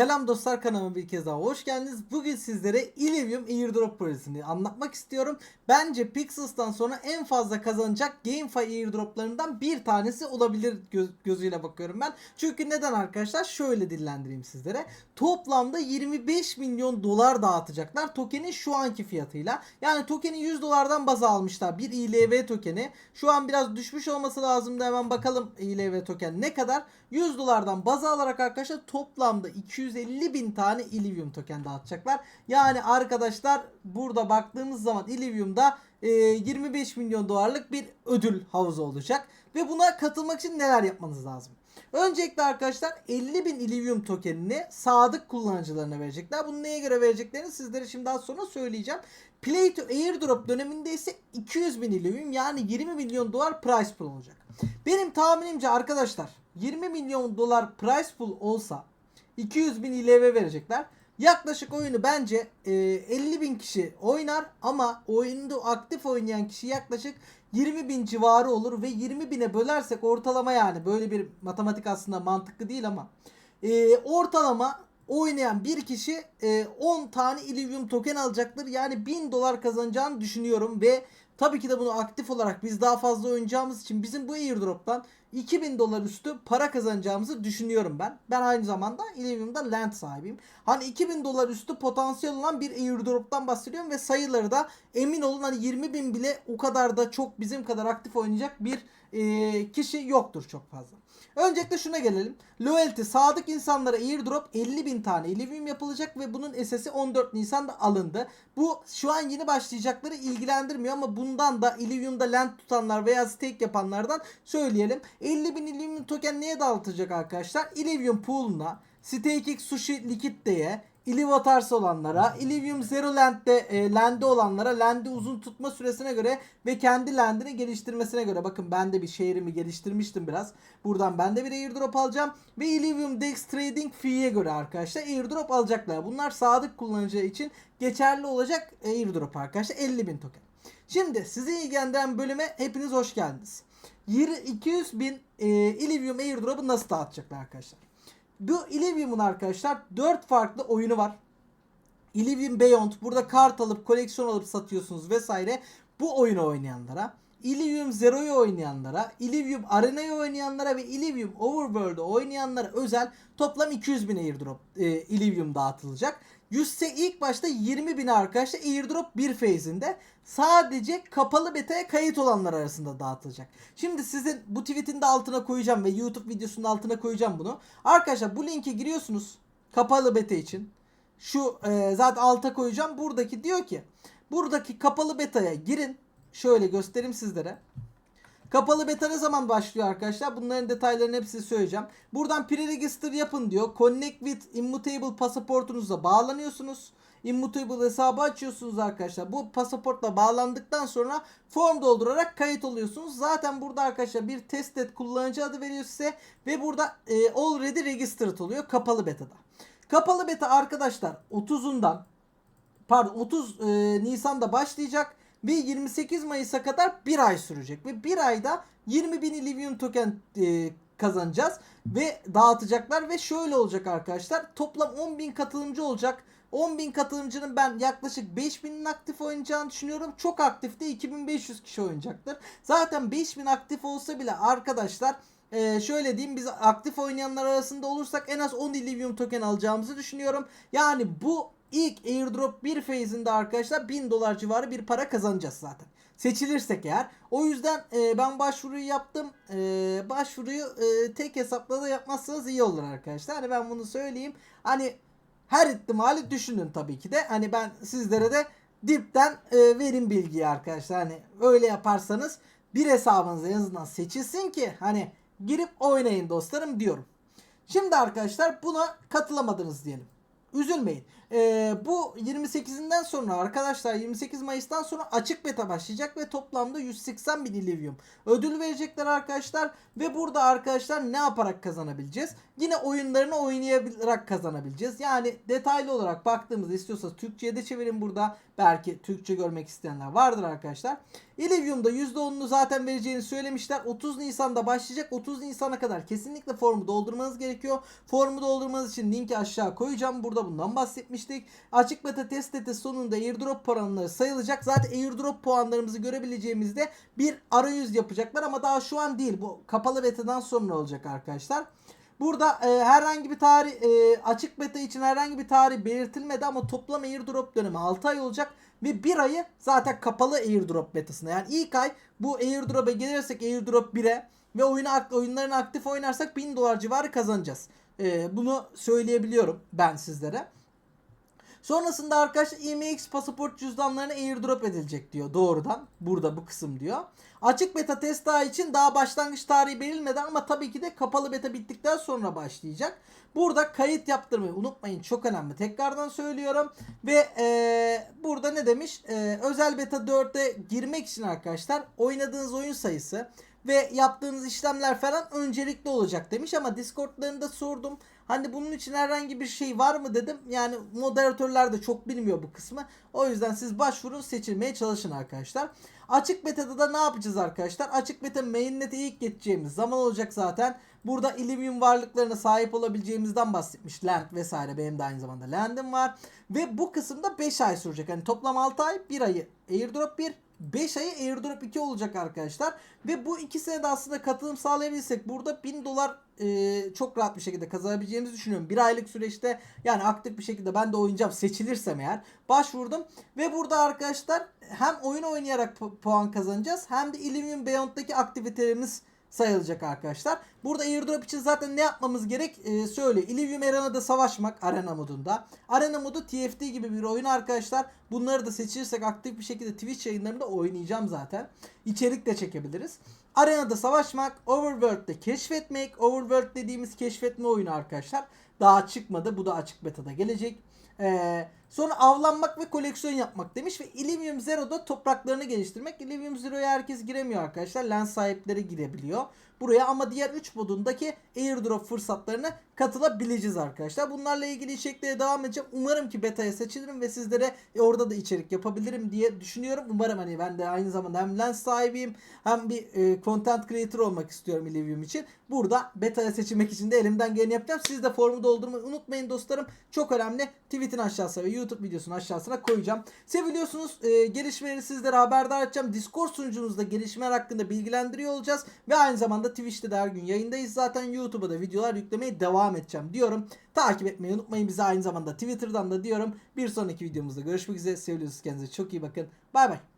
Selam dostlar kanalıma bir kez daha hoş geldiniz. Bugün sizlere Illivium Airdrop projesini anlatmak istiyorum. Bence Pixels'tan sonra en fazla kazanacak GameFi airdroplarından bir tanesi olabilir göz- gözüyle bakıyorum ben. Çünkü neden arkadaşlar? Şöyle dillendireyim sizlere. Toplamda 25 milyon dolar dağıtacaklar tokenin şu anki fiyatıyla. Yani tokeni 100 dolardan baz almışlar. Bir ILV tokeni. Şu an biraz düşmüş olması lazım hemen bakalım ILV token ne kadar. 100 dolardan baz alarak arkadaşlar toplamda 250 bin tane Illivium token dağıtacaklar. Yani arkadaşlar burada baktığımız zaman Illivium'da e, 25 milyon dolarlık bir ödül havuzu olacak. Ve buna katılmak için neler yapmanız lazım? Öncelikle arkadaşlar 50 bin Illivium tokenini sadık kullanıcılarına verecekler. Bunu neye göre vereceklerini sizlere şimdi daha sonra söyleyeceğim. Play to Airdrop döneminde ise 200 bin Illivium yani 20 milyon dolar price pool olacak. Benim tahminimce arkadaşlar 20 milyon dolar price pool olsa 200 bin ILV verecekler. Yaklaşık oyunu bence e, 50 bin kişi oynar ama oyunda aktif oynayan kişi yaklaşık 20 bin civarı olur ve 20 bine bölersek ortalama yani böyle bir matematik aslında mantıklı değil ama e, ortalama oynayan bir kişi e, 10 tane Illivium token alacaktır. Yani 1000 dolar kazanacağını düşünüyorum ve tabii ki de bunu aktif olarak biz daha fazla oynayacağımız için bizim bu airdrop'tan 2000 dolar üstü para kazanacağımızı düşünüyorum ben. Ben aynı zamanda Illivium'da land sahibiyim. Hani 2000 dolar üstü potansiyel olan bir airdrop'tan bahsediyorum ve sayıları da emin olun hani 20 bin bile o kadar da çok bizim kadar aktif oynayacak bir e, kişi yoktur çok fazla. Öncelikle şuna gelelim. Loyalty sadık insanlara airdrop 50 bin tane Illivium yapılacak ve bunun SS'i 14 Nisan'da alındı. Bu şu an yeni başlayacakları ilgilendirmiyor ama bundan da Illivium'da land tutanlar veya stake yapanlardan söyleyelim. 50 bin Illivium token neye dağıtılacak arkadaşlar? Illivium pool'una, StakeX Sushi Liquid'deye, Illivatars olanlara, Illivium Zero Land'de e, land'i olanlara land'i uzun tutma süresine göre ve kendi land'ini geliştirmesine göre. Bakın ben de bir şehrimi geliştirmiştim biraz. Buradan ben de bir airdrop alacağım. Ve Illivium Dex Trading Fee'ye göre arkadaşlar airdrop alacaklar. Bunlar sadık kullanıcı için geçerli olacak airdrop arkadaşlar. 50 bin token. Şimdi sizi ilgilendiren bölüme hepiniz hoş geldiniz. 20 200 bin e, Illivium airdrop'u nasıl dağıtacaklar arkadaşlar? Bu Illivium'un arkadaşlar 4 farklı oyunu var. Illivium Beyond burada kart alıp koleksiyon alıp satıyorsunuz vesaire. Bu oyunu oynayanlara, Illivium Zero'yu oynayanlara, Illivium Arena'yı oynayanlara ve Illivium Overworld'u oynayanlara özel toplam 200 bin airdrop e, Illivium dağıtılacak. 100 ilk başta 20 bin arkadaşlar airdrop bir phase'inde sadece kapalı beta'ya kayıt olanlar arasında dağıtılacak. Şimdi sizin bu tweetin de altına koyacağım ve YouTube videosunun altına koyacağım bunu. Arkadaşlar bu linke giriyorsunuz kapalı beta için. Şu e, zaten alta koyacağım. Buradaki diyor ki buradaki kapalı beta'ya girin. Şöyle göstereyim sizlere. Kapalı beta ne zaman başlıyor arkadaşlar? Bunların detaylarını hepsini söyleyeceğim. Buradan pre-register yapın diyor. Connect with Immutable pasaportunuzla bağlanıyorsunuz. Immutable hesabı açıyorsunuz arkadaşlar. Bu pasaportla bağlandıktan sonra form doldurarak kayıt oluyorsunuz. Zaten burada arkadaşlar bir tested kullanıcı adı veriyor size ve burada e, already registered oluyor kapalı beta'da. Kapalı beta arkadaşlar 30'undan pardon 30 e, Nisan'da başlayacak ve 28 Mayıs'a kadar bir ay sürecek ve bir ayda 20 bin Illivium token e, kazanacağız ve dağıtacaklar ve şöyle olacak arkadaşlar toplam 10 bin katılımcı olacak 10 bin katılımcının ben yaklaşık 5000'in aktif oynayacağını düşünüyorum. Çok aktifte 2500 kişi oynayacaktır. Zaten 5000 aktif olsa bile arkadaşlar ee, şöyle diyeyim biz aktif oynayanlar arasında olursak en az 10 Illivium token alacağımızı düşünüyorum. Yani bu ilk airdrop bir phase'inde arkadaşlar 1000 dolar civarı bir para kazanacağız zaten. Seçilirsek eğer. O yüzden e, ben başvuruyu yaptım. E, başvuruyu e, tek hesapla da yapmazsanız iyi olur arkadaşlar. Hani ben bunu söyleyeyim. Hani her ihtimali düşünün tabii ki de. Hani ben sizlere de dipten e, verin bilgiyi arkadaşlar. Hani öyle yaparsanız bir hesabınız en azından seçilsin ki hani girip oynayın dostlarım diyorum. Şimdi arkadaşlar buna katılamadınız diyelim. Üzülmeyin. Ee, bu 28'inden sonra arkadaşlar 28 Mayıs'tan sonra açık beta başlayacak ve toplamda 180 bin Illivium ödül verecekler arkadaşlar. Ve burada arkadaşlar ne yaparak kazanabileceğiz? Yine oyunlarını oynayarak kazanabileceğiz. Yani detaylı olarak baktığımızda istiyorsanız Türkçe'ye de çevirin burada. Belki Türkçe görmek isteyenler vardır arkadaşlar. Illivium'da %10'unu zaten vereceğini söylemişler. 30 Nisan'da başlayacak. 30 Nisan'a kadar kesinlikle formu doldurmanız gerekiyor. Formu doldurmanız için linki aşağı koyacağım. Burada bundan bahsetmiştik. Açık beta test eti sonunda airdrop puanları sayılacak. Zaten airdrop puanlarımızı görebileceğimizde bir arayüz yapacaklar ama daha şu an değil. Bu kapalı betadan sonra olacak arkadaşlar. Burada e, herhangi bir tarih e, açık beta için herhangi bir tarih belirtilmedi ama toplam airdrop dönemi 6 ay olacak ve bir ayı zaten kapalı airdrop betasında. Yani ilk ay bu airdrop'a gelirsek airdrop 1'e ve oyunu oyunlarını aktif oynarsak 1000 dolar civarı kazanacağız. E, bunu söyleyebiliyorum ben sizlere. Sonrasında arkadaşlar IMX pasaport cüzdanlarına airdrop edilecek diyor doğrudan. Burada bu kısım diyor. Açık beta test daha için daha başlangıç tarihi belirlenmedi ama tabii ki de kapalı beta bittikten sonra başlayacak. Burada kayıt yaptırmayı unutmayın çok önemli. Tekrardan söylüyorum. Ve ee, burada ne demiş? E, özel beta 4'e girmek için arkadaşlar oynadığınız oyun sayısı ve yaptığınız işlemler falan öncelikli olacak demiş ama Discord'larında sordum. Hani bunun için herhangi bir şey var mı dedim. Yani moderatörler de çok bilmiyor bu kısmı. O yüzden siz başvurun seçilmeye çalışın arkadaşlar. Açık beta'da da ne yapacağız arkadaşlar? Açık beta mainnet'e ilk geçeceğimiz zaman olacak zaten. Burada Illuvium varlıklarına sahip olabileceğimizden bahsetmiş. Land vesaire benim de aynı zamanda Land'im var. Ve bu kısımda 5 ay sürecek. Hani toplam 6 ay 1 ayı airdrop 1 5 ayı airdrop 2 olacak arkadaşlar. Ve bu ikisine de aslında katılım sağlayabilirsek burada 1000 dolar e, çok rahat bir şekilde kazanabileceğimizi düşünüyorum. Bir aylık süreçte yani aktif bir şekilde ben de oynayacağım seçilirsem eğer başvurdum. Ve burada arkadaşlar hem oyun oynayarak pu- puan kazanacağız hem de Illuvium Beyond'daki aktivitelerimiz sayılacak arkadaşlar. Burada airdrop için zaten ne yapmamız gerek ee, söyle. Illuvium Arena'da savaşmak arena modunda. Arena modu TFT gibi bir oyun arkadaşlar. Bunları da seçirsek aktif bir şekilde Twitch yayınlarında oynayacağım zaten. İçerik de çekebiliriz. Arenada savaşmak, Overworld'de keşfetmek. Overworld dediğimiz keşfetme oyunu arkadaşlar. Daha çıkmadı. Bu da açık beta'da gelecek. Ee, sonra avlanmak ve koleksiyon yapmak demiş ve Illuvium Zero'da topraklarını geliştirmek. Illuvium Zero'ya herkes giremiyor arkadaşlar. Lens sahipleri girebiliyor. Buraya ama diğer 3 modundaki airdrop fırsatlarına katılabileceğiz arkadaşlar. Bunlarla ilgili içeriklere devam edeceğim. Umarım ki beta'ya seçilirim ve sizlere orada da içerik yapabilirim diye düşünüyorum. Umarım hani ben de aynı zamanda hem lens sahibiyim hem bir e, content creator olmak istiyorum Illuvium için. Burada beta'ya seçilmek için de elimden geleni yapacağım. Siz de formu doldurmayı unutmayın dostlarım. Çok önemli. Tweet'in aşağısına ve YouTube videosunun aşağısına koyacağım. Seviliyorsunuz. E, gelişmeleri sizlere haberdar edeceğim. Discord sunucumuzda gelişmeler hakkında bilgilendiriyor olacağız. Ve aynı zamanda Twitch'te de her gün yayındayız. Zaten YouTube'a da videolar yüklemeye devam edeceğim diyorum. Takip etmeyi unutmayın. Bizi aynı zamanda Twitter'dan da diyorum. Bir sonraki videomuzda görüşmek üzere. Seviyorsunuz. Kendinize çok iyi bakın. Bay bay.